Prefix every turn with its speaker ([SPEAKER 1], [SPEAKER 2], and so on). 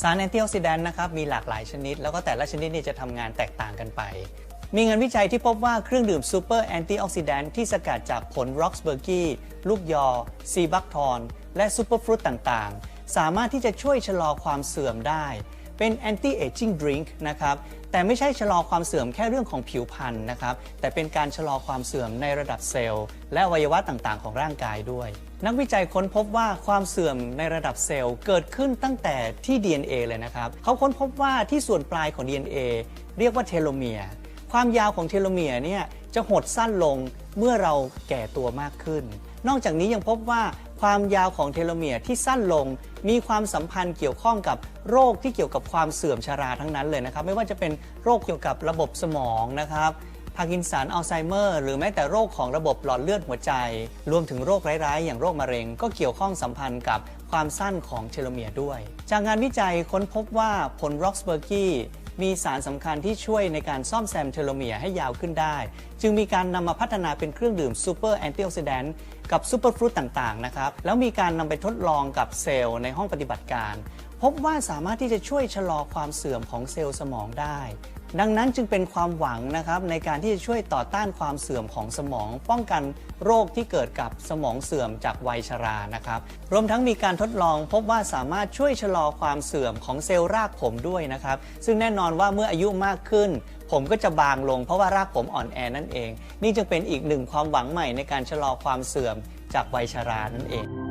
[SPEAKER 1] สารแอนตี้ออกซิแดนต์นะครับมีหลากหลายชนิด แล้วก็แต่ละชนิดนี่จะทำงานแตกต่างกันไป มีงานวิจัยที่พบว่าเครื่องดื่มซูเปอร์แอนตี้ออกซิแดนต์ที่สกัดจากผลร็อกสเบอร์กี้ลูกยอ ซีบักทอน และซูเปอร์ฟรุตต่างๆ สามารถที่จะช่วยชะลอความเสื่อมได้ เป็น anti aging drink นะครับแต่ไม่ใช่ชะลอความเสื่อมแค่เรื่องของผิวพรรณนะครับแต่เป็นการชะลอความเสื่อมในระดับเซลล์ และอวัยวะต่างๆ ของร่างกายด้วย นักวิจัยค้นพบว่าความเสื่อมในระดับเซลล์เกิดขึ้นตั้งแต่ที่ DNA เลยนะครับเขาค้นพบว่าที่ส่วนปลายของ DNA เรียกว่าเทโลเมียร์ความยาวของเทโลเมียร์เนี่ยจะหดสั้นลงเมื่อเราแก่ตัวมากขึ้น นอกจากนี้ยังพบว่าความยาวของเทโลเมียร์ที่สั้นลง มีความสัมพันธ์เกี่ยวข้องกับโรคที่เกี่ยวกับความเสื่อมชราทั้งนั้นเลยนะครับ ไม่ว่าจะเป็นโรคเกี่ยวกับระบบสมองนะครับพาร์กินสันอัลไซเมอร์หรือแม้แต่โรคของระบบหลอดเลือดหัวใจ รวมถึงโรคร้ายๆ อย่างโรคมะเร็ง ก็เกี่ยวข้องสัมพันธ์กับความสั้นของเทโลเมียร์ด้วย จากงานวิจัยค้นพบว่าผลร็อกสเบอร์กี้ มีสารสำคัญที่ช่วยในการซ่อมแซมเทโลเมียร์ให้ยาวขึ้นได้ จึงมีการนำมาพัฒนาเป็นเครื่องดื่มซูเปอร์แอนตี้ออกซิแดนต์กับซูเปอร์ฟรุตต่าง ๆ นะครับ แล้วมีการนำไปทดลองกับเซลล์ในห้องปฏิบัติการ พบว่าสามารถที่จะช่วยชะลอความเสื่อมของเซลล์สมองได้ ดังนั้นจึงเป็นความหวังนะครับในการที่จะช่วยต่อต้านความเสื่อมของสมอง ป้องกันโรคที่เกิดกับสมองเสื่อมจากวัยชรานะครับ รวมทั้งมีการทดลอง พบว่าสามารถช่วยชะลอความเสื่อมของเซลล์รากผมด้วยนะครับ ซึ่งแน่นอนว่าเมื่ออายุมากขึ้น ผมก็จะบางลง เพราะว่ารากผมอ่อนแอนั่นเอง นี่จึงเป็นอีกหนึ่งความหวังใหม่ในการชะลอความเสื่อมจากวัยชรานั่นเอง